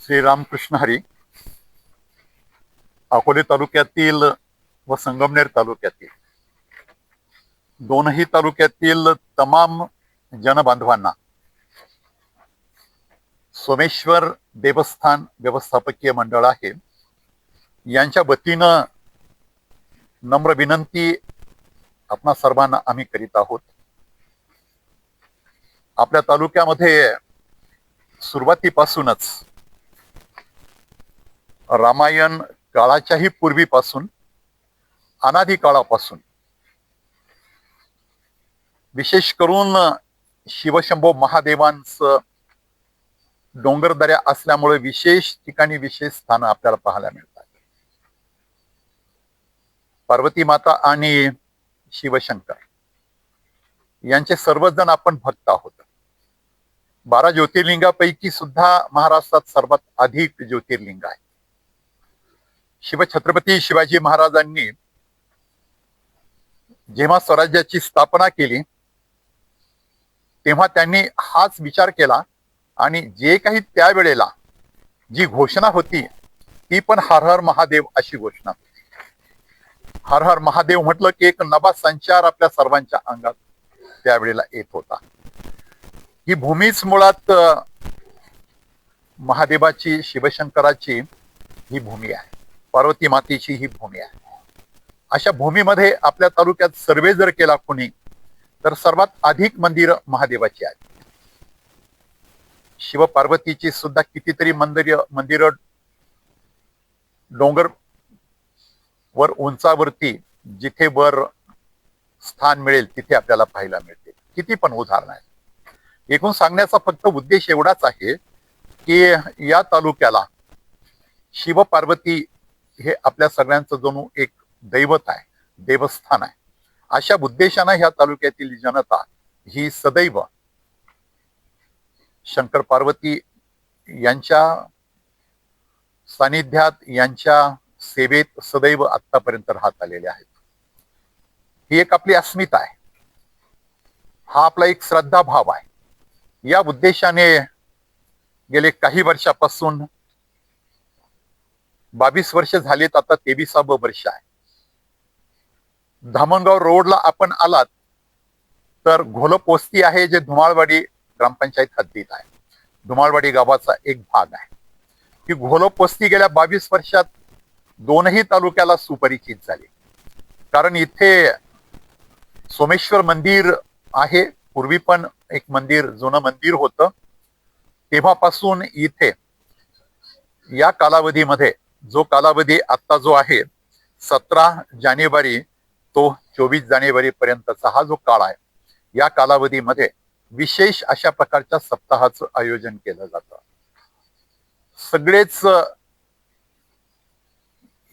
श्रीरामकृष्ण हरी अकोले तालुक्यातील व संगमनेर तालुक्यातील. दोनही तालुक्यातील तमाम जनबांधवांना सोमेश्वर देवस्थान व्यवस्थापकीय मंडळ आहे. यांच्या वतीनं नम्र विनंती आपणा सर्वांना आम्ही करीत आहोत. आपल्या तालुक्यामध्ये सुरुवातीपासूनच रामायण काळाच्याही पूर्वीपासून अनादी काळापासून. विशेष करून शिवशंभो महादेवांचं डोंगरदऱ्या असल्यामुळे विशेष ठिकाणी विशेष स्थानं आपल्याला पाहायला मिळतात. पार्वती माता आणि शिवशंकर यांचे सर्वजण आपण भक्त आहोत. बारा ज्योतिर्लिंगापैकी सुद्धा महाराष्ट्रात सर्वात अधिक ज्योतिर्लिंग आहे. शिवछत्रपती शिवाजी महाराजांनी जेव्हा स्वराज्याची स्थापना केली तेव्हा त्यांनी हाच विचार केला आणि जे काही त्यावेळेला जी घोषणा होती ती पण हर हर महादेव अशी घोषणा हर हर महादेव म्हटलं की एक नवा संचार आपल्या सर्वांच्या अंगात त्यावेळेला येत होता. ही भूमीच मुळात महादेवाची शिवशंकराची ही भूमी आहे. पार्वती मातेची ही भूमी आहे. अशा भूमीमध्ये आपल्या तालुक्यात सर्वे जर केला कोणी तर सर्वात अधिक मंदिर महादेवाची आहेत. शिव पार्वतीची सुद्धा कितीतरी मंदिर मंदिर डोंगर वर उंचावरती जिथे वर स्थान मिळेल तिथे आपल्याला पाहायला मिळते. किती पण उदाहरण आहे एकूण सांगण्याचा फक्त उद्देश एवढाच आहे की या तालुक्याला शिव पार्वती हे आपल्या सगळ्यांचं जणू एक दैवत आहे देवस्थान आहे. अशा उद्देशानं ह्या तालुक्यातील जनता ही सदैव शंकर पार्वती यांच्या सानिध्यात यांच्या सेवेत सदैव आतापर्यंत राहत आलेले आहेत. ही एक आपली अस्मिता आहे. हा आपला एक श्रद्धा भाव आहे. या उद्देशाने गेले काही वर्षापासून बावीस वर्ष झालेत आता तेविसावं वर्ष आहे. धामणगाव रोडला आपण आलात तर घोलपोस्ती आहे जे धुमाळवाडी ग्रामपंचायत हद्दीत आहे. धुमाळवाडी गावाचा एक भाग आहे. ही घोलपोस्ती गेल्या बावीस वर्षात दोनही तालुक्याला सुपरिचित झाली. कारण इथे सोमेश्वर मंदिर आहे पूर्वी पण एक मंदिर जुनं मंदिर होतं. तेव्हापासून इथे या कालावधीमध्ये जो कालावधी आता जो आहे सतरा जानेवारी तो चोवीस जानेवारी पर्यंतचा हा जो काळ आहे या कालावधीमध्ये विशेष अशा प्रकारच्या सप्ताहाचं आयोजन केलं जातं. सगळेच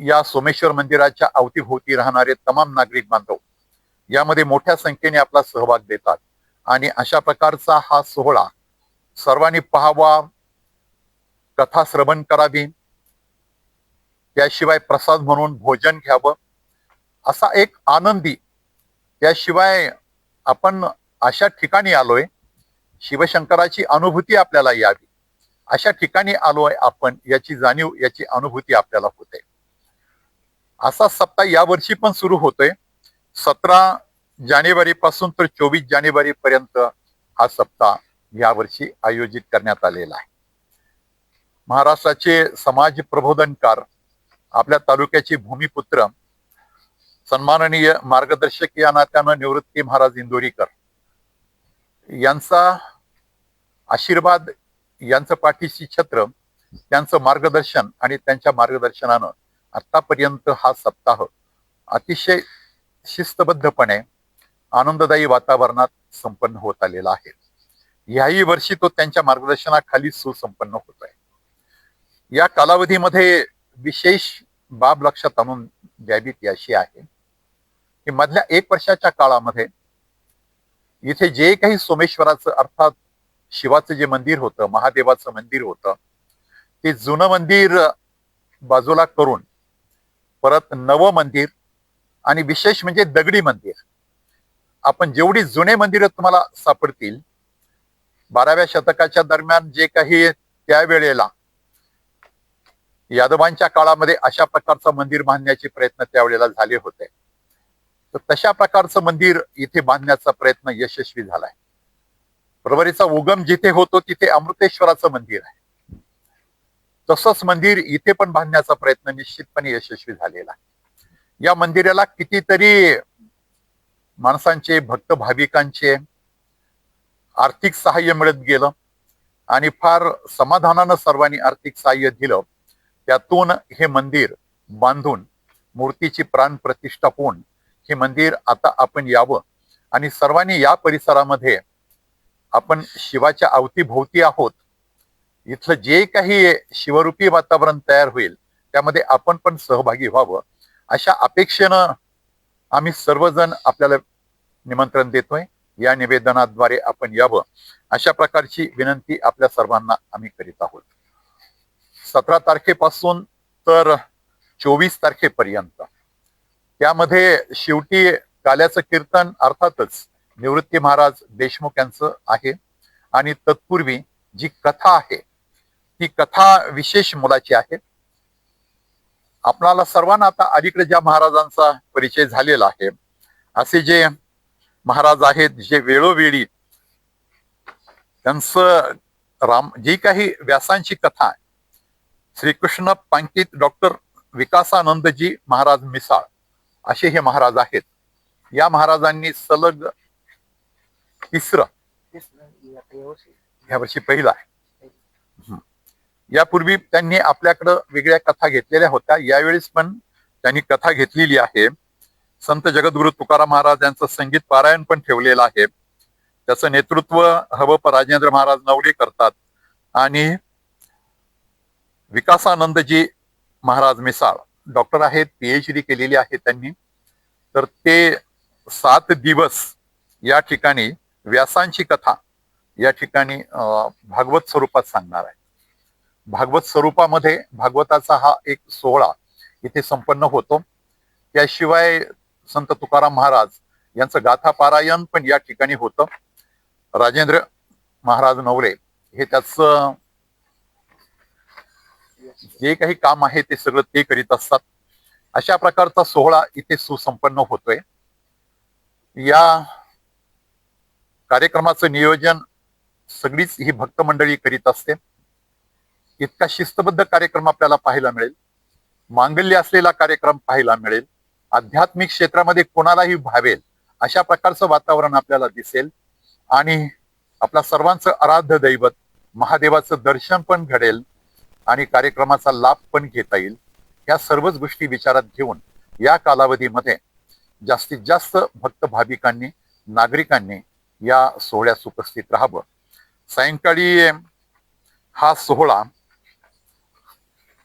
या सोमेश्वर मंदिराच्या अवतीभोवती राहणारे तमाम नागरिक बांधव यामध्ये मोठ्या संख्येने आपला सहभाग देतात. आणि अशा प्रकारचा हा सोहळा सर्वांनी पाहावा कथा श्रवण करावी त्याशिवाय प्रसाद म्हणून भोजन घ्यावं. असा एक आनंदी याशिवाय आपण अशा ठिकाणी आलोय शिवशंकराची अनुभूती आपल्याला यावी. अशा ठिकाणी आलोय आपण याची जाणीव याची अनुभूती आपल्याला होते. असा सप्ताह यावर्षी पण सुरू होतोय. सतरा जानेवारी पासून तर चोवीस जानेवारी पर्यंत हा सप्ताह यावर्षी आयोजित करण्यात आलेला आहे. महाराष्ट्राचे समाज प्रबोधनकार आपल्या तालुक्याचे भूमिपुत्र सन्माननीय मार्गदर्शक या नात्यानं निवृत्ती महाराज इंदोरीकर. यांचा आशीर्वाद यांचं पाठीशी छत्र त्यांचं मार्गदर्शन आणि त्यांच्या मार्गदर्शनानं आतापर्यंत हा सप्ताह अतिशय शिस्तबद्धपणे आनंददायी वातावरणात संपन्न होत आलेला आहे. याही वर्षी तो त्यांच्या मार्गदर्शनाखाली सुसंपन्न होत आहे या कालावधीमध्ये विशेष बाब लक्षात आणून द्यावी ती अशी आहे. की मधल्या एक वर्षाच्या काळामध्ये इथे जे काही सोमेश्वराचं अर्थात शिवाचं जे मंदिर होतं महादेवाचं मंदिर होतं ते जुनं मंदिर बाजूला करून परत नवं मंदिर आणि विशेष म्हणजे दगडी मंदिर. आपण जेवढी जुने मंदिरं तुम्हाला सापडतील बाराव्या शतकाच्या दरम्यान जे काही त्यावेळेला यादवांच्या काळामध्ये अशा प्रकारचं मंदिर बांधण्याचे प्रयत्न त्यावेळेला झाले होते. तर तशा प्रकारचं मंदिर इथे बांधण्याचा प्रयत्न यशस्वी झालाय. परवरीचा उगम जिथे होतो तिथे अमृतेश्वराचं मंदिर आहे. तसंच मंदिर इथे पण बांधण्याचा प्रयत्न निश्चितपणे यशस्वी झालेला आहे. या मंदिराला कितीतरी माणसांचे भक्त भाविकांचे आर्थिक सहाय्य मिळत गेलं आणि फार समाधानानं सर्वांनी आर्थिक सहाय्य दिलं. त्यातून हे मंदिर बांधून मूर्तीची प्राण प्रतिष्ठा होऊन हे मंदिर आता आपण यावं. आणि सर्वांनी या परिसरामध्ये आपण शिवाच्या अवतीभोवती आहोत. इथलं जे काही शिवरूपी वातावरण तयार होईल त्यामध्ये आपण पण सहभागी व्हावं. अशा अपेक्षेनं आम्ही सर्वजण आपल्याला निमंत्रण देतोय. या निवेदनाद्वारे आपण यावं. अशा प्रकारची विनंती आपल्या सर्वांना आम्ही करीत आहोत. सतरा तारखेपासून तर चोवीस तारखेपर्यंत. त्यामध्ये शेवटी काल्याचं कीर्तन अर्थातच निवृत्ती महाराज देशमुख यांचं आहे. आणि तत्पूर्वी जी कथा आहे ती कथा विशेष मुलाची आहे. आपणाला सर्वांना आता अलीकडे ज्या महाराजांचा परिचय झालेला आहे असे जे महाराज आहेत जे वेळोवेळी त्यांचं राम जी काही व्यासांची कथा आहे श्रीकृष्ण पांकित डॉक्टर विकासानंदजी महाराज मिसाळ असे हे महाराज आहेत. या महाराजांनी सलग तिसरं ह्या वर्षी पहिला आहे. यापूर्वी त्यांनी आपल्याकडं वेगळ्या कथा घेतलेल्या होत्या. यावेळेस पण त्यांनी कथा घेतलेली आहे. संत जगद्गुरु तुकाराम महाराज यांचं संगीत पारायण पण ठेवलेलं आहे. त्याचं नेतृत्व हवप राजेंद्र महाराज नवले करतात. आणि विकासानंदजी महाराज मिसाळ डॉक्टर आहेत पीएच डी केलेली आहे त्यांनी. तर ते सात दिवस या ठिकाणी व्यासांची कथा या ठिकाणी अं, भागवत स्वरूपात सांगणार आहे भागवत स्वरूपामध्ये भागवताचा हा एक सोहळा इथे संपन्न होतो. त्याशिवाय संत तुकाराम महाराज यांचं गाथा पारायण पण या ठिकाणी होतं. राजेंद्र महाराज नवरे हे त्याचं जे काही काम आहे ते सगळं ते करीत असतात. अशा प्रकारचा सोहळा इथे सुसंपन्न होतोय. या कार्यक्रमाचं नियोजन सगळीच ही भक्त मंडळी करीत असते. इतका शिस्तबद्ध कार्यक्रम आपल्याला पाहायला मिळेल. मांगल्य असलेला कार्यक्रम पाहायला मिळेल. आध्यात्मिक क्षेत्रामध्ये कोणालाही भावेल अशा प्रकारचं वातावरण आपल्याला दिसेल. आणि आपल्या सर्वांचं आराध्य दैवत महादेवाचं दर्शन पण घडेल. आणि कार्यक्रमाचा लाभ पण घेता येईल. या सर्वच गोष्टी विचारात घेऊन या कालावधीमध्ये जास्तीत जास्त भक्त भाविकांनी नागरिकांनी या सोहळ्यास उपस्थित राहावं. सायंकाळी हा सोहळा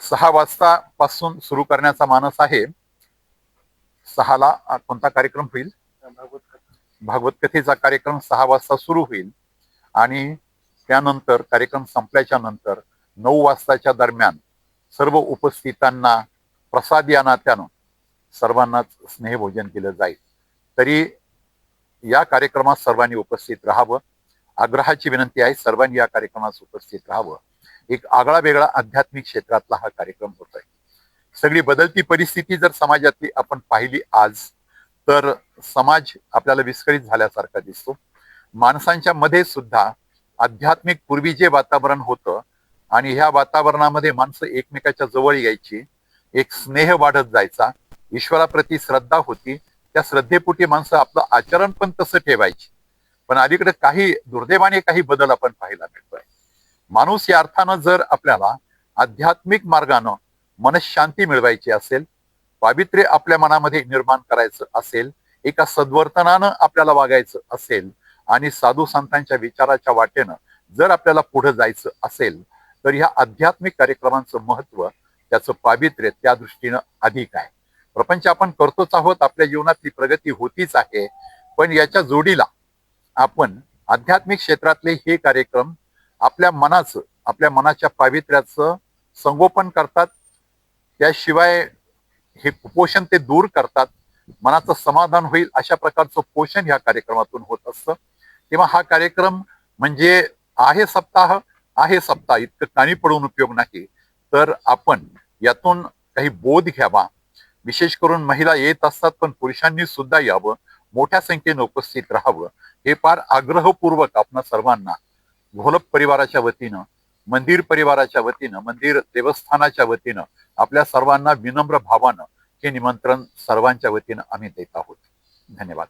सहा वाजता पासून सुरू करण्याचा मानस आहे. सहाला कोणता कार्यक्रम होईल? भागवत कथेचा कार्यक्रम सहा वाजता सुरू होईल. आणि त्यानंतर कार्यक्रम संपल्याच्या नंतर नऊ वाजताच्या दरम्यान सर्व उपस्थितांना प्रसाद या नात्यानं सर्वांनाच स्नेहभोजन केलं जाईल. तरी या कार्यक्रमात सर्वांनी उपस्थित राहावं. आग्रहाची विनंती आहे सर्वांनी या कार्यक्रमात उपस्थित राहावं. एक आगळा वेगळा आध्यात्मिक क्षेत्रातला हा कार्यक्रम होतोय. सगळी बदलती परिस्थिती जर समाजातली आपण पाहिली आज तर समाज आपल्याला विस्कळीत झाल्यासारखा दिसतो. माणसांच्या मध्ये सुद्धा आध्यात्मिक पूर्वी जे वातावरण होतं आणि ह्या वातावरणामध्ये माणसं एकमेकाच्या जवळ यायची. एक स्नेह वाढत जायचा. ईश्वराप्रती श्रद्धा होती. त्या श्रद्धेपोटी माणसं आपलं आचरण पण तसं ठेवायची. पण अलीकडे काही दुर्दैवाने काही बदल आपण पाहायला मिळतोय. माणूस या अर्थानं जर आपल्याला आध्यात्मिक मार्गानं मनशांती मिळवायची असेल पावित्र्य आपल्या मनामध्ये निर्माण करायचं असेल एका सद्वर्तनानं आपल्याला वागायचं असेल आणि साधू संतांच्या विचाराच्या वाटेनं जर आपल्याला पुढे जायचं असेल तर ह्या आध्यात्मिक कार्यक्रमांचं महत्त्व त्याचं पावित्र्य त्या दृष्टीनं अधिक आहे. प्रपंच आपण करतोच आहोत आपल्या जीवनातली प्रगती होतीच आहे पण याच्या जोडीला आपण आध्यात्मिक क्षेत्रातले हे कार्यक्रम आपल्या मनाचं आपल्या मनाच्या पावित्र्याचं संगोपन करतात. त्याशिवाय हे कुपोषण ते दूर करतात. मनाचं समाधान होईल अशा प्रकारचं पोषण ह्या कार्यक्रमातून होत असतं. तेव्हा हा कार्यक्रम म्हणजे आहे सप्ताह आहे सप्ताह इतकं कानी पडून उपयोग नाही. तर आपण यातून काही बोध घ्यावा. विशेष करून महिला येत असतात पण पुरुषांनी सुद्धा यावं. मोठ्या संख्येने उपस्थित राहावं. हे फार आग्रहपूर्वक आपण सर्वांना घोलप परिवाराच्या वतीनं मंदिर परिवाराच्या वतीनं मंदिर देवस्थानाच्या वतीनं आपल्या सर्वांना विनम्र भावानं हे निमंत्रण सर्वांच्या वतीनं आम्ही देत आहोत. धन्यवाद.